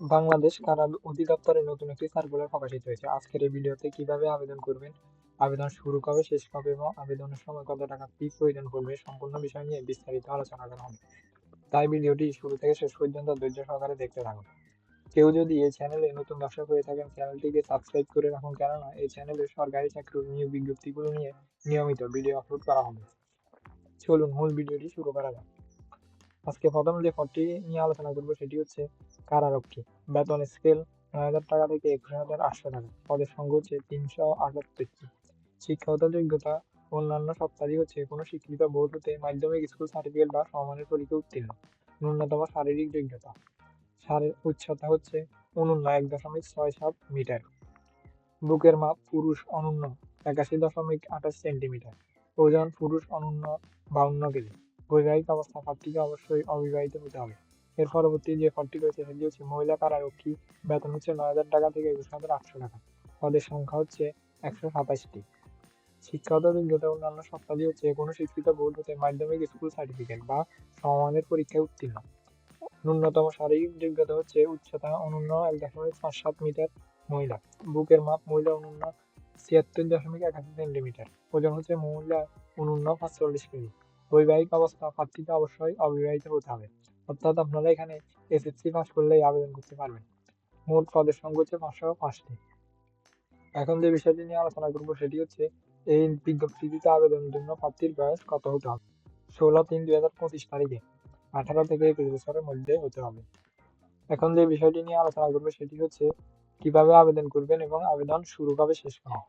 বাংলাদেশ কারা অধিদপ্তরের নতুন একটি সার্কুলার প্রকাশিত হয়েছে? আজকের এই ভিডিওতে কীভাবে আবেদন করবেন? আবেদন শুরু কবে, শেষ কবে এবং আবেদনের সময় কত টাকা ফি প্রয়োজন পড়বে সম্পূর্ণ বিষয় নিয়ে বিস্তারিত আলোচনা করা হবে। তাই ভিডিওটি শুরু থেকে শেষ পর্যন্ত ধৈর্য সহকারে দেখতে থাকুন। কেউ যদি এই চ্যানেলে নতুন দর্শক হয়ে থাকেন, চ্যানেলটিকে সাবস্ক্রাইব করে রাখুন। কেননা এই চ্যানেলে সরকারি চাকরির নিয়োগ বিজ্ঞপ্তিগুলো নিয়ে নিয়মিত ভিডিও আপলোড করা হবে। চলুন মূল ভিডিওটি শুরু করা যাক। আজকে প্রথম যে পদটি নিয়ে আলোচনা করব সেটি হচ্ছে কারারক্ষী বেতন স্কেল নয় হাজার টাকা থেকে একুশ হাজার আটশো টাকা, পদের সংখ্যা হচ্ছে তিনশো আটাত্তরটি। শিক্ষাগত যোগ্যতা অন্যান্য সপ্তাহে হচ্ছে কোনো স্বীকৃত বোর্ড হতে মাধ্যমিক স্কুল সার্টিফিকেট বা সমানের পরীক্ষা উত্তীর্ণ, ন্যূনতম শারীরিক যোগ্যতা। শারীর উচ্চতা হচ্ছে অনূন্য এক দশমিক ছয় সাত মিটার। বুকের মাপ পুরুষ অনূন্য একাশি দশমিক আঠাশ সেন্টিমিটার, ওজন পুরুষ অনূন্য বাউন্ন কেজি। বৈবাহিক অবস্থা প্রার্থীকে অবশ্যই অবিবাহিত হতে হবে। এর পরবর্তী যে পদটি রয়েছে সেটি হচ্ছে মহিলা কারারক্ষী বেতন হচ্ছে নয় হাজার টাকা থেকে একুশ হাজার আটশো টাকা। পদের সংখ্যা হচ্ছে একশো সাতাশটি। শিক্ষাগত যোগ্যতা অন্যান্য সপ্তাহে হচ্ছে কোনো শিক্ষিত বোর্ড হতে মাধ্যমিক স্কুল সার্টিফিকেট বা সমমানের পরীক্ষায় উত্তীর্ণ। ন্যূনতম শারীরিক যোগ্যতা হচ্ছে উচ্চতা অনন্য এক দশমিক পাঁচ সাত মিটার মহিলা। বুকের মাপ মহিলা অনন্য ছিয়াত্তর দশমিক একাশি সেন্টিমিটার। ওজন হচ্ছে মহিলা অনন্য পাঁচচল্লিশ কেজি। বৈবাহিক অবস্থা প্রার্থীকে অবশ্যই অবিবাহিত হতে হবে। অর্থাৎ আপনারা এখানে এসএসসি পাস করলেই আবেদন করতে পারবেন। মোট পদের সংখ্যা হচ্ছে পাঁচশো পাঁচটি। এখন যে বিষয়টি নিয়ে আলোচনা করব সেটি হচ্ছে, এই বিজ্ঞপ্তিতে আবেদনের জন্য প্রার্থীর বয়স কত হতে হবে? ষোলো তিন দুই হাজার পঁচিশ তারিখে, আঠারো থেকে একুশ বছরের মধ্যে হতে হবে। এখন যে বিষয়টি নিয়ে আলোচনা করব সেটি হচ্ছে, কীভাবে আবেদন করবেন এবং আবেদন শুরু কবে শেষ করবেন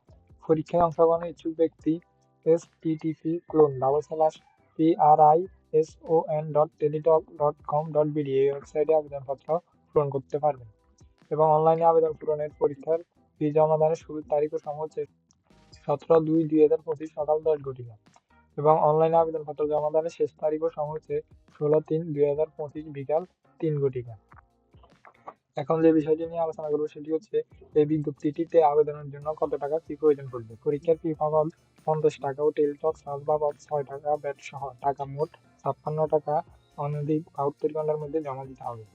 পরীক্ষায় অংশগ্রহণের ইচ্ছুক ব্যক্তি HTTP colon double slash P R I S O N dot Teletalk dot com dot BD এই ওয়েবসাইটে আবেদনপত্র পূরণ করতে পারবেন এবং অনলাইনে আবেদন পূরণের পরীক্ষার ফি জমাদানের শুরুর তারিখ ও সময় হচ্ছে সতেরো দুই দুই হাজার পঁচিশ সকাল দশ ঘটিকা এবং অনলাইনে আবেদনপত্র জমাদানের শেষ তারিখ ও সময় হচ্ছে ষোলো তিন দুই হাজার পঁচিশ বিকাল তিন ঘটিকা। এখন যে বিষয়টি নিয়ে আলোচনা করব সেটি হচ্ছে, এই বিজ্ঞপ্তিটিতে আবেদনের জন্য কত টাকা ফি প্রয়োজন পড়বে? পরীক্ষার ফি বাবদ পঞ্চাশ টাকা ও টেলিটক বাবদ ছয় টাকা ব্যাট সহ টাকা মোট ছাপ্পান্ন টাকা, অনধিক বাহাত্তর ঘণ্টার মধ্যে জমা দিতে হবে।